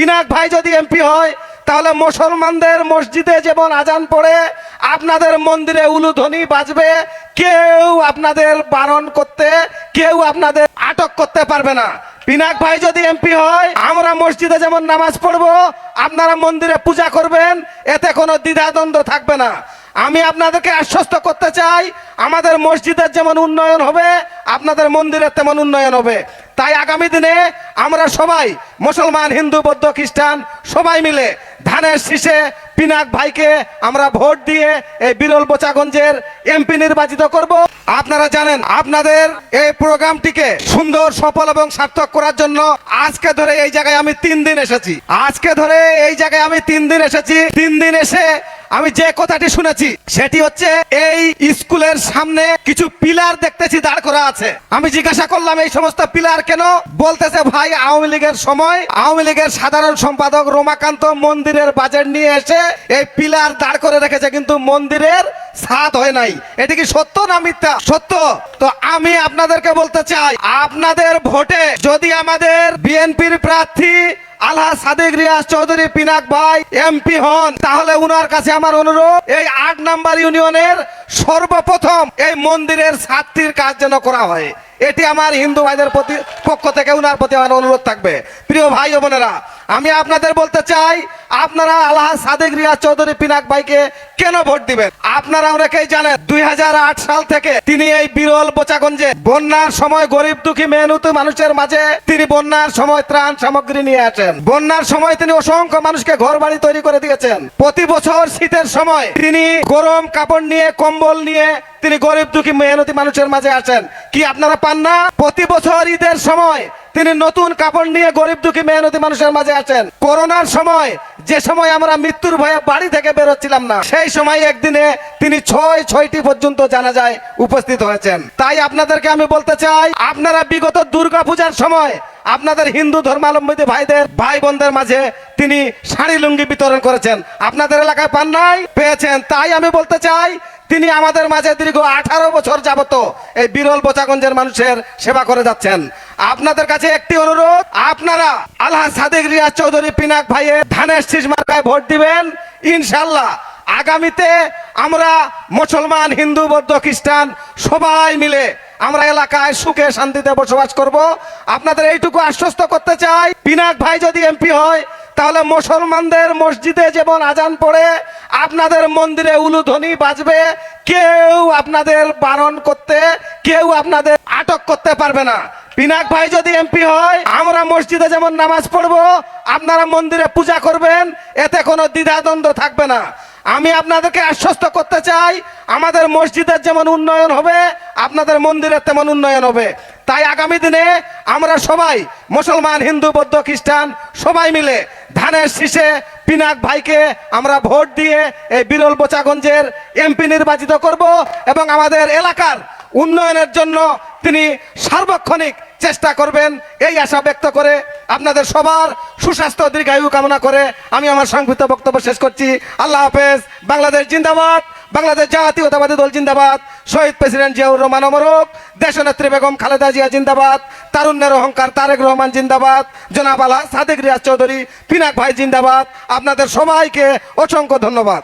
পিনাক ভাই যদি এমপি হয়, তাহলে মুসলমানদের মসজিদে যেমন আজান পড়ে, আপনাদের মন্দিরে উলুধ্বনি বাজবে, কেউ আপনাদের বারণ করতে, কেউ আপনাদের আটক করতে পারবে না। পিনাক ভাই যদি এমপি হয়, আমরা মসজিদে যেমন নামাজ পড়ব, আপনারা মন্দিরে পূজা করবেন, এতে কোনো দ্বিধাদ্বন্দ্ব থাকবে না। আমি আপনাদেরকে আশ্বস্ত করতে চাই, আমাদের মসজিদের যেমন উন্নয়ন হবে, আপনাদের মন্দিরের তেমন উন্নয়ন হবে। তাই আগামী দিনে আমরা সবাই মুসলমান, হিন্দু, বৌদ্ধ, খ্রিস্টান সবাই মিলে ধানের শীষে পিনাক ভাইকে আমরা ভোট দিয়ে এই বিরল বোচাগঞ্জের এমপি নির্বাচিত করব। আপনারা জানেন, আপনাদের এই প্রোগ্রামটিকে সুন্দর, সফল এবং সার্থক করার জন্য আজকে ধরে এই জায়গায় আমি তিন দিন এসেছি। আজকে ধরে এই জায়গায় আমি তিন দিন এসেছি। তিন দিন এসে আমি যে কথাটি শুনেছি, সেটি হচ্ছে এই স্কুলের সামনে কিছু পিলার দেখতেছি দাঁড় করা আছে। আমি জিজ্ঞাসা করলাম, এই সমস্ত পিলার কেন? বলতেছে, ভাই, আওয়ামী লীগের সময় আওয়ামী লীগের সাধারণ সম্পাদক রোমাকান্ত মন্দিরের বাজেট নিয়ে এসে এই পিলার দাঁড় করে রেখেছে, কিন্তু মন্দিরের সাত হয় নাই। এটি কি সত্য না মিথ্যা? সত্য। তো আমি আপনাদেরকে বলতে চাই, আপনাদের ভোটে যদি আমাদের বিএনপির প্রার্থী আলহা সাদেক রিয়াজ চৌধুরী, পিনাক ভাই, এমপি হন। তাহলে উনার কাছে আমার অনুরোধ, এই আট নাম্বার ইউনিয়নের সর্বপ্রথম এই মন্দিরের ছাত্রীর কাজ যেন করা হয়। এটি আমার হিন্দু ভাইদের প্রতি পক্ষ থেকে উনার প্রতি আমার অনুরোধ থাকবে। প্রিয় ভাই বোনেরা আমি আপনাদের বলতে চাই, আপনারা আল্লাহ সাদেক রিয়াজ চৌধুরী পিনাক ভাইকে কেন ভোট দিবেন? আপনারা অনেকেই জানেন, দুই হাজার আট সাল থেকে তিনি এই বিরল বোচাগঞ্জে বন্যার সময় গরিব দুঃখী মেহনত মানুষের মাঝে তিনি বন্যার সময় ত্রাণ সামগ্রী নিয়ে আসেন। বন্যার সময় তিনি অসংখ্য মানুষকে ঘর বাড়ি তৈরি করে দিয়েছেন। প্রতি বছর শীতের সময় তিনি গরম কাপড় নিয়ে, কম্বল নিয়ে তিনি গরিব দুঃখী মেহনতি মানুষের মাঝে আসেন। কি আপনারা পান না? প্রতি বছর ঈদের সময় তিনি নতুন কাপড় নিয়ে গরিব দুঃখী মেহনতি মানুষের মাঝে আসেন করোনার সময়, যে সময় আমরা মৃত্যুর ভয়ে বাড়ি থেকে বেরোচ্ছিলাম না, সেই সময় একদিনে তিনি ছয়, ছয়টি পর্যন্ত জানা যায় উপস্থিত হয়েছেন। তাই আপনাদেরকে আমি বলতে চাই, আপনারা বিগত দুর্গা পূজার সময় আপনাদের হিন্দু ধর্মাবলম্বী ভাইদের ভাই বোনদের মাঝে তিনি শাড়ি লুঙ্গি বিতরণ করেছেন। আপনাদের এলাকায় পান নাই? পেয়েছেন। তাই আমি বলতে চাই তিনি আমাদের মাঝে দীর্ঘ আঠারো বছর যাবত এই বিরল বোচাগঞ্জের মানুষের সেবা করে যাচ্ছেন। আপনাদের কাছে একটি অনুরোধ, আপনারা আল্লাহ সাদেক রিয়াজ চৌধুরী পিনাক ভাইয়ের ধানের শীষ মার্কায় ভোট দিবেন। ইনশাল্লাহ আগামীতে আমরা মুসলমান, হিন্দু, বৌদ্ধ, খ্রিস্টান সবাই মিলে আমরা এলাকায় সুখে শান্তিতে বসবাস করব। আপনাদের এইটুকু আশ্বস্ত করতে চাই, পিনাক ভাই যদি এমপি হয়, তাহলে মুসলমানদের মসজিদে যেমন আজান পড়ে আপনাদের মন্দিরে উলুধ্বনি বাজবে, কেউ আপনাদের বারণ করতে, কেউ আপনাদের আটক করতে পারবে না। পিনাক ভাই যদি এমপি হয়, আমরা মসজিদে যেমন নামাজ পড়ব, আপনারা মন্দিরে পূজা করবেন, এতে কোনো দ্বিধাদ্বন্দ্ব থাকবে না। আমি আপনাদেরকে আশ্বস্ত করতে চাই, আমাদের মসজিদের যেমন উন্নয়ন হবে, আপনাদের মন্দিরের তেমন উন্নয়ন হবে। তাই আগামী দিনে আমরা সবাই মুসলমান, হিন্দু, বৌদ্ধ, খ্রিস্টান সবাই মিলে ধানের শীষে পিনাক ভাইকে আমরা ভোট দিয়ে এই বিরল বোচাগঞ্জের এমপি নির্বাচিত করব এবং আমাদের এলাকার উন্নয়নের জন্য তিনি সার্বক্ষণিক চেষ্টা করবেন। এই আশা ব্যক্ত করে আপনাদের সবার সুস্বাস্থ্য, দীর্ঘায়ু কামনা করে আমি আমার সংক্ষিপ্ত বক্তব্য শেষ করছি। আল্লাহ হাফেজ। বাংলাদেশ জিন্দাবাদ। বাংলাদেশ জাতীয়তাবাদী দল জিন্দাবাদ। শহীদ প্রেসিডেন্ট জিয়াউর রহমান অমরক, দেশনেত্রী বেগম খালেদা জিয়া জিন্দাবাদ, তারুণ্যের অহংকার তারেক রহমান জিন্দাবাদ, জনাব আলা সাদেক রিয়াজ চৌধুরী, পিনাক ভাই জিন্দাবাদ। আপনাদের সবাইকে অসংখ্য ধন্যবাদ।